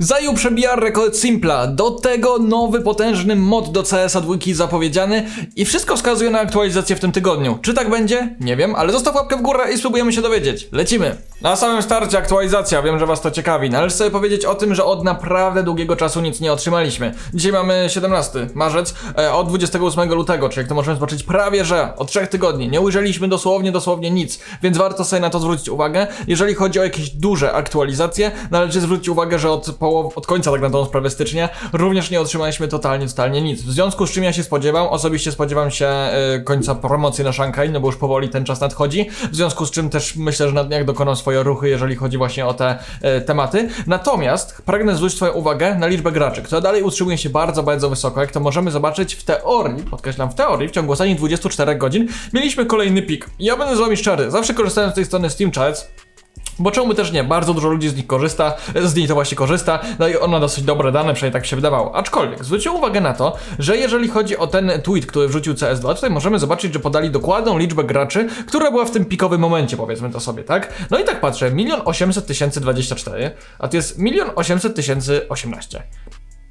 Zajął przebija rekord Simpla, do tego nowy potężny mod do CS-a dwójki zapowiedziany i wszystko wskazuje na aktualizację w tym tygodniu. Czy tak będzie? Nie wiem, ale zostaw łapkę w górę i spróbujemy się dowiedzieć. Lecimy! Na samym starcie aktualizacja, wiem, że was to ciekawi. Należy sobie powiedzieć o tym, że od naprawdę długiego czasu nic nie otrzymaliśmy. Dzisiaj mamy 17 marzec, e, od 28 lutego, czyli jak to możemy zobaczyć prawie, że od 3 tygodni. Nie ujrzeliśmy dosłownie, dosłownie nic, więc warto sobie na to zwrócić uwagę. Jeżeli chodzi o jakieś duże aktualizacje, należy zwrócić uwagę, że od połow, od końca tak na tą sprawę stycznia również nie otrzymaliśmy totalnie, totalnie nic. W związku z czym ja się spodziewam, osobiście spodziewam się e, końca promocji na Shanghai, no bo już powoli ten czas nadchodzi. W związku z czym też myślę, że na dniach dokonam swoje ruchy, jeżeli chodzi właśnie o te e, tematy. Natomiast pragnę zwrócić Twoją uwagę na liczbę graczy, która dalej utrzymuje się bardzo, bardzo wysoko. Jak to możemy zobaczyć w teorii, podkreślam w teorii, w ciągu ostatnich 24 godzin mieliśmy kolejny pik. Ja będę z Wami szczery, zawsze korzystałem z tej strony Steam Chats, bo czemu też nie? Bardzo dużo ludzi z nich korzysta, z niej to właśnie korzysta, no i ona dosyć dobre dane, przynajmniej tak się wydawało. Aczkolwiek, zwróćcie uwagę na to, że jeżeli chodzi o ten tweet, który wrzucił CS2, tutaj możemy zobaczyć, że podali dokładną liczbę graczy, która była w tym pikowym momencie, powiedzmy to sobie, tak? No i tak patrzę, 1 800 tysięcy 24, a to jest 1 800 tysięcy 18.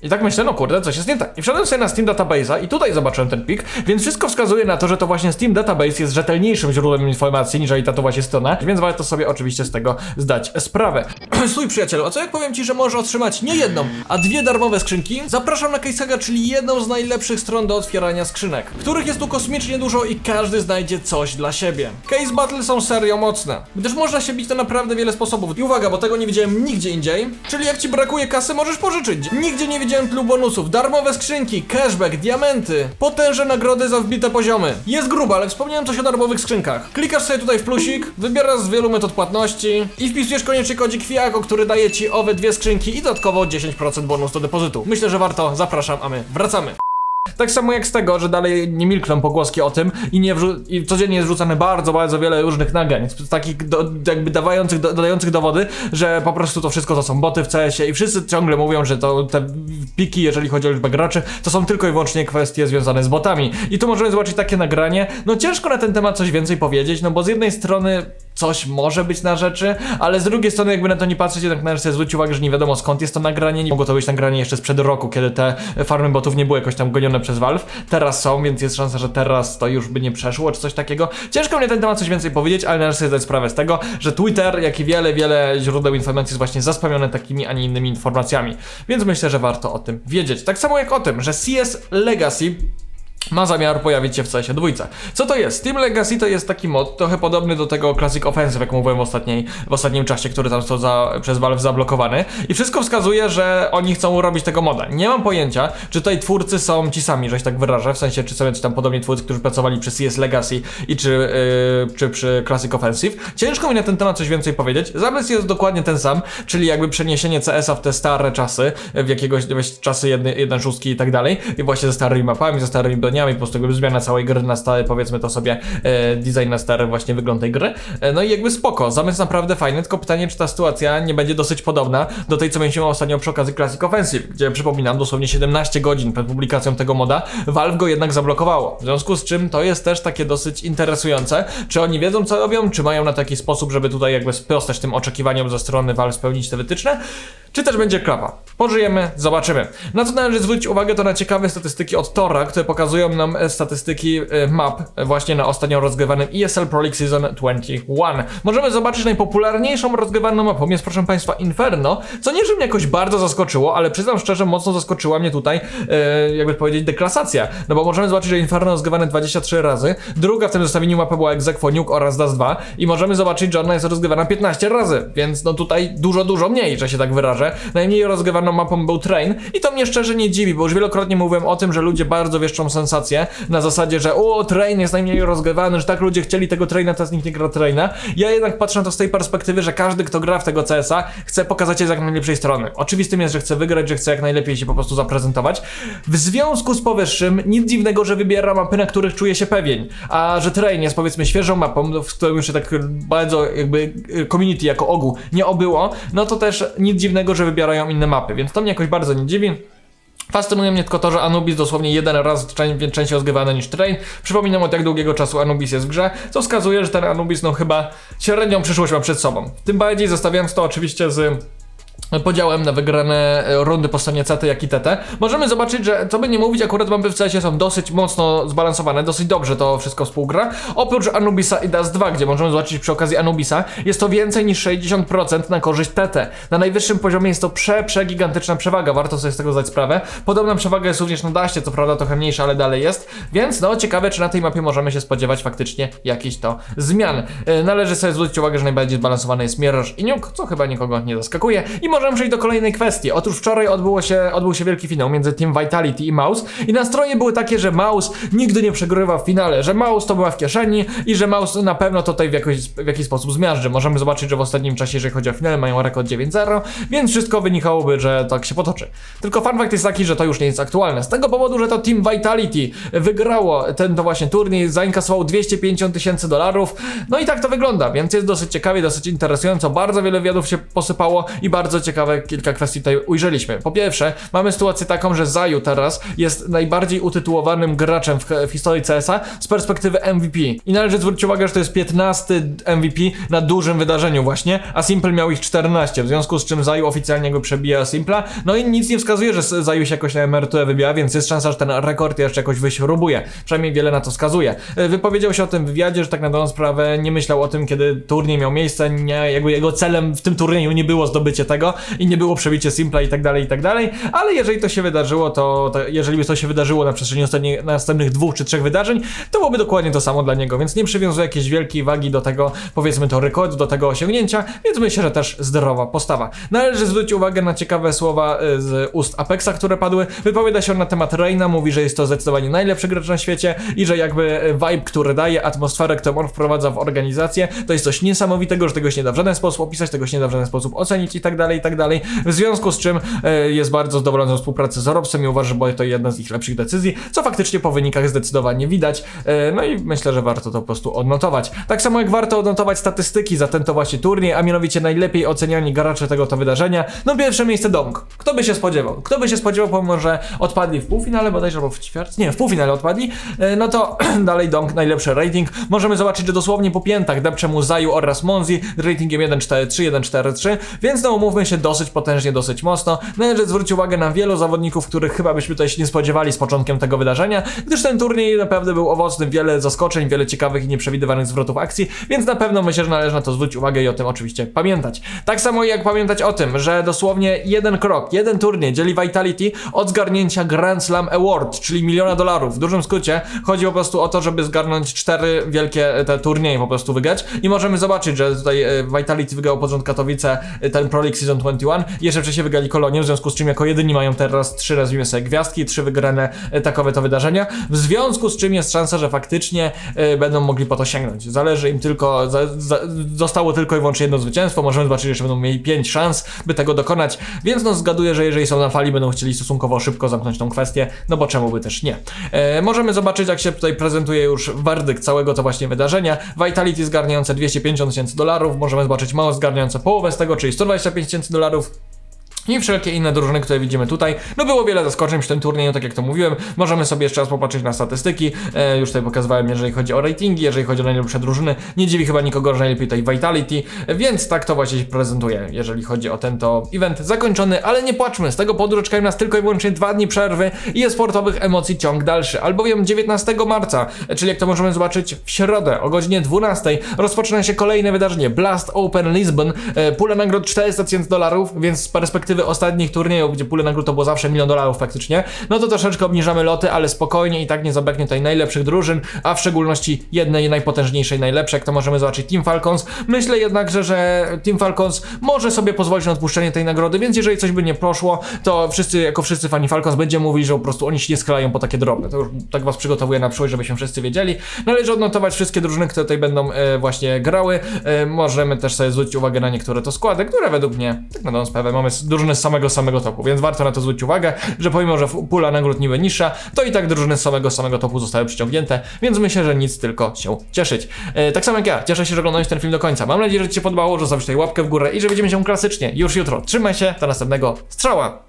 I tak myślę, no kurde, coś jest nie tak. I wszedłem sobie na Steam Database'a i tutaj zobaczyłem ten pik, więc wszystko wskazuje na to, że to właśnie Steam Database jest rzetelniejszym źródłem informacji niż ta to właśnie strona, więc warto sobie oczywiście z tego zdać sprawę. Stój przyjacielu, a co jak powiem ci, że możesz otrzymać nie jedną, a dwie darmowe skrzynki? Zapraszam na Casehaga, czyli jedną z najlepszych stron do otwierania skrzynek, których jest tu kosmicznie dużo i każdy znajdzie coś dla siebie. Case Battle są serio mocne, gdyż można się bić na naprawdę wiele sposobów. I uwaga, bo tego nie widziałem nigdzie indziej, czyli jak ci brakuje kasy, możesz pożyczyć. Nigdzie nie widziałem tylu bonusów, darmowe skrzynki, cashback, diamenty, potężne nagrody za wbite poziomy. Jest grubo, ale wspomniałem coś o darmowych skrzynkach. Klikasz sobie tutaj w plusik, wybierasz z wielu metod płatności i wpisujesz koniecznie kodzik FIAGO, który daje ci owe dwie skrzynki i dodatkowo 10% bonus do depozytu. Myślę, że warto, zapraszam, a my wracamy. Tak samo jak z tego, że dalej nie milkną pogłoski o tym i, nie i codziennie jest wrzucane bardzo, bardzo wiele różnych nagrań, takich do, jakby dawających, do, dodających dowody, że po prostu to wszystko to są boty w CS-ie i wszyscy ciągle mówią, że to te piki, jeżeli chodzi o liczbę graczy, to są tylko i wyłącznie kwestie związane z botami. I tu możemy zobaczyć takie nagranie, no ciężko na ten temat coś więcej powiedzieć, no bo z jednej strony coś może być na rzeczy, ale z drugiej strony jakby na to nie patrzeć, jednak należy sobie zwrócić uwagę, że nie wiadomo skąd jest to nagranie, nie mogło to być nagranie jeszcze sprzed roku, kiedy te farmy botów nie były jakoś tam gonione przez Valve, teraz są, więc jest szansa, że teraz to już by nie przeszło, czy coś takiego. Ciężko mnie na ten temat coś więcej powiedzieć, ale należy sobie zdać sprawę z tego, że Twitter, jak i wiele, wiele źródeł informacji jest właśnie zaspamione takimi, a nie innymi informacjami, więc myślę, że warto o tym wiedzieć. Tak samo jak o tym, że CS Legacy ma zamiar pojawić się w CS dwójce. Co to jest? Steam Legacy to jest taki mod, trochę podobny do tego Classic Offensive, jak mówiłem w, ostatniej, w ostatnim czasie, który tam został za, przez Valve zablokowany. I wszystko wskazuje, że oni chcą robić tego moda. Nie mam pojęcia, czy tutaj twórcy są ci sami, że się tak wyrażę, w sensie, czy są tam podobni twórcy, którzy pracowali przy CS Legacy i czy, yy, czy przy Classic Offensive. Ciężko mi na ten temat coś więcej powiedzieć. Zamysł jest dokładnie ten sam, czyli jakby przeniesienie CS-a w te stare czasy, w jakiegoś wiesz, czasy 1.6 i tak dalej, i właśnie ze starymi mapami, ze starymi po prostu jakby zmiana całej gry na stare, powiedzmy to sobie, e, design na stary właśnie wygląd tej gry. E, no i jakby spoko, zamysł naprawdę fajny, tylko pytanie, czy ta sytuacja nie będzie dosyć podobna do tej, co mieliśmy ostatnio przy okazji Classic Offensive, gdzie przypominam, dosłownie 17 godzin przed publikacją tego moda, Valve go jednak zablokowało. W związku z czym to jest też takie dosyć interesujące, czy oni wiedzą co robią, czy mają na taki sposób, żeby tutaj jakby sprostać tym oczekiwaniom ze strony Valve, spełnić te wytyczne, czy też będzie klapa. Pożyjemy, zobaczymy. Na co należy zwrócić uwagę, to na ciekawe statystyki od Tora, które pokazują nam e, statystyki e, map e, właśnie na ostatnio rozgrywanym ESL Pro League Season 21. Możemy zobaczyć najpopularniejszą rozgrywaną mapą jest proszę Państwa Inferno, co nie, że mnie jakoś bardzo zaskoczyło, ale przyznam szczerze, mocno zaskoczyła mnie tutaj, jakby powiedzieć, deklasacja. No bo możemy zobaczyć, że Inferno rozgrywane 23 razy, druga w tym zestawieniu mapy była Exequo Nuke oraz DAS 2 i możemy zobaczyć, że ona jest rozgrywana 15 razy, więc no tutaj dużo, dużo mniej, że się tak wyrażę. Najmniej rozgrywaną mapą był Train i to mnie szczerze nie dziwi, bo już wielokrotnie mówiłem o tym, że ludzie bardzo wieszczą sensację na zasadzie, że o, Train jest najmniej rozgrywany, że tak ludzie chcieli tego Traina, teraz nikt nie gra Traina. Ja jednak patrzę na to z tej perspektywy, że każdy, kto gra w tego CS-a, chce pokazać się z jak najlepszej strony. Oczywistym jest, że chce wygrać, że chce jak najlepiej się po prostu zaprezentować. W związku z powyższym, nic dziwnego, że wybiera mapy, na których czuje się pewien. A że Train jest powiedzmy świeżą mapą, w którym już się tak bardzo jakby y, community jako ogół nie obyło, no to też nic dziwnego, że wybierają inne mapy, więc to mnie jakoś bardzo nie dziwi. Fascynuje mnie tylko to, że Anubis dosłownie jeden raz czę- częściej rozgrywany niż Train. Przypominam od jak długiego czasu Anubis jest w grze, co wskazuje, że ten Anubis no chyba średnią przyszłość ma przed sobą. Tym bardziej zostawiając to oczywiście z podziałem na wygrane e, rundy po stronie CT jak i TT, możemy zobaczyć, że co by nie mówić, akurat mapy w CS są dosyć mocno zbalansowane, dosyć dobrze to wszystko współgra. Oprócz Anubisa i Dust 2, gdzie możemy zobaczyć przy okazji Anubisa, jest to więcej niż 60% na korzyść TT. Na najwyższym poziomie jest to prze, przewaga, warto sobie z tego zdać sprawę. Podobna przewaga jest również na Daście, co prawda trochę mniejsza, ale dalej jest, więc no ciekawe, czy na tej mapie możemy się spodziewać faktycznie jakichś to zmian. E, Należy sobie zwrócić uwagę, że najbardziej zbalansowany jest Mirage i Nuke, co chyba nikogo nie zaskakuje. I możemy przejść do kolejnej kwestii. Otóż wczoraj odbyło się, odbył się wielki finał między Team Vitality i Mouse i nastroje były takie, że Mouse nigdy nie przegrywa w finale, że Mouse to była w kieszeni i że Mouse na pewno tutaj w, jakoś, w jakiś sposób zmiażdży. Możemy zobaczyć, że w ostatnim czasie, jeżeli chodzi o finale, mają rekord 9-0, więc wszystko wynikałoby, że tak się potoczy. Tylko fun fact jest taki, że to już nie jest aktualne. Z tego powodu, że to Team Vitality wygrało ten to właśnie turniej, zainkasował 250 tysięcy dolarów. No i tak to wygląda, więc jest dosyć ciekawie, dosyć interesująco. Bardzo wiele wywiadów się posypało i bardzo ciekawe kilka kwestii tutaj ujrzeliśmy. Po pierwsze, mamy sytuację taką, że Zaju teraz jest najbardziej utytułowanym graczem w, w historii CS-a z perspektywy MVP. I należy zwrócić uwagę, że to jest 15 MVP na dużym wydarzeniu właśnie, a Simple miał ich 14, w związku z czym Zaju oficjalnie go przebija Simpla. No i nic nie wskazuje, że Zaju się jakoś na emeryturę wybija, więc jest szansa, że ten rekord jeszcze jakoś wyśrubuje. Przynajmniej wiele na to wskazuje. E, Wypowiedział się o tym w wywiadzie, że tak na dobrą sprawę nie myślał o tym, kiedy turniej miał miejsce, nie, jakby jego celem w tym turnieju nie było zdobycie tego i nie było przebicie Simpla i tak dalej, i tak dalej, ale jeżeli to się wydarzyło, to, to jeżeli by to się wydarzyło na przestrzeni następnych dwóch czy trzech wydarzeń, to byłoby dokładnie to samo dla niego, więc nie przywiązuje jakiejś wielkiej wagi do tego, powiedzmy to rekordu, do tego osiągnięcia, więc myślę, że też zdrowa postawa. Należy zwrócić uwagę na ciekawe słowa y, z ust Apexa, które padły. Wypowiada się on na temat Reina, mówi, że jest to zdecydowanie najlepszy gracz na świecie i że jakby y, vibe, który daje, atmosferę, którą on wprowadza w organizację, to jest coś niesamowitego, że tego się nie da w żaden sposób opisać, tego się nie da w żaden sposób ocenić i tak dalej, i tak dalej. W związku z czym y, jest bardzo zadowolony ze współpracy z Robsem i uważa, że była to jedna z ich lepszych decyzji, co faktycznie po wynikach zdecydowanie widać. Y, No i myślę, że warto to po prostu odnotować. Tak samo jak warto odnotować statystyki za ten to właśnie turniej, a mianowicie najlepiej oceniani gracze tego to wydarzenia. No pierwsze miejsce Dong. Kto by się spodziewał? Kto by się spodziewał, pomimo że odpadli w półfinale bodajże, albo w ćwierć? Nie, w półfinale odpadli. Y, No to dalej Dong, najlepszy rating. Możemy zobaczyć, że dosłownie po piętach depcze mu Zaju oraz Monzi ratingiem 1.43, 1.43, więc no umówmy się dosyć potężnie, dosyć mocno. Należy zwrócić uwagę na wielu zawodników, których chyba byśmy tutaj się nie spodziewali z początkiem tego wydarzenia, gdyż ten turniej naprawdę był owocny, wiele zaskoczeń, wiele ciekawych i nieprzewidywanych zwrotów akcji, więc na pewno myślę, że należy na to zwrócić uwagę i o tym oczywiście pamiętać. Tak samo jak pamiętać o tym, że dosłownie jeden krok, jeden turniej dzieli Vitality od zgarnięcia Grand Slam Award, czyli miliona dolarów. W dużym skrócie chodzi po prostu o to, żeby zgarnąć cztery wielkie e, te turnieje po prostu wygrać i możemy zobaczyć, że tutaj e, Vitality wygrał pod rząd Katowice e, ten Pro League Season 21 i jeszcze wcześniej wygrali Kolonię, w związku z czym jako jedyni mają teraz trzy, nazwijmy sobie gwiazdki, trzy wygrane e, takowe to wydarzenia, w związku z czym jest szansa, że faktycznie e, będą mogli po to sięgnąć. Zależy im tylko, za, za, zostało tylko i wyłącznie jedno zwycięstwo, możemy zobaczyć, jeszcze będą mieli pięć szans, by tego dokonać, więc no zgaduję, że jeżeli są na fali, będą chcieli stosunkowo szybko zamknąć tą kwestię, no bo czemu by też nie. E, możemy zobaczyć, jak się tutaj prezentuje już werdykt całego to właśnie wydarzenia. Vitality zgarniające 250 tysięcy dolarów, możemy zobaczyć mało zgarniające połowę z tego, czyli 125 tysięcy dolarów. I wszelkie inne drużyny, które widzimy tutaj. No było wiele zaskoczeń przy tym turnieju, tak jak to mówiłem. Możemy sobie jeszcze raz popatrzeć na statystyki. E, już tutaj pokazywałem, jeżeli chodzi o ratingi, jeżeli chodzi o najlepsze drużyny. Nie dziwi chyba nikogo, że najlepiej tutaj Vitality. Więc tak to właśnie się prezentuje, jeżeli chodzi o ten to event zakończony. Ale nie płaczmy, z tego powodu czekają nas tylko i wyłącznie dwa dni przerwy i sportowych emocji ciąg dalszy. Albowiem 19 marca, czyli jak to możemy zobaczyć w środę o godzinie 12 rozpoczyna się kolejne wydarzenie Blast Open Lisbon. E, pula nagród 400 tysięcy dolarów, więc z perspektywy ostatnich turniejów, gdzie pule nagród to było zawsze milion dolarów faktycznie, no to troszeczkę obniżamy loty, ale spokojnie i tak nie zabraknie tutaj najlepszych drużyn, a w szczególności jednej najpotężniejszej, najlepszej, jak to możemy zobaczyć Team Falcons. Myślę jednakże, że Team Falcons może sobie pozwolić na odpuszczenie tej nagrody, więc jeżeli coś by nie poszło, to wszyscy, jako wszyscy fani Falcons będziemy mówili, że po prostu oni się nie skalają po takie drobne. To już tak was przygotowuję na przyszłość, żebyśmy wszyscy wiedzieli. Należy odnotować wszystkie drużyny, które tutaj będą e, właśnie grały. E, możemy też sobie zwrócić uwagę na niektóre to składy, które według mnie, tak na dobrą sprawę, mamy z- drużyny z samego samego topu, więc warto na to zwrócić uwagę, że pomimo, że pula nagród niby niższa, to i tak drużyny z samego samego topu zostały przyciągnięte, więc myślę, że nic tylko się cieszyć. E, tak samo jak ja, cieszę się, że oglądałeś ten film do końca. Mam nadzieję, że Ci się podobało, że zostawisz tutaj łapkę w górę i że widzimy się klasycznie już jutro. Trzymaj się, do następnego strzała!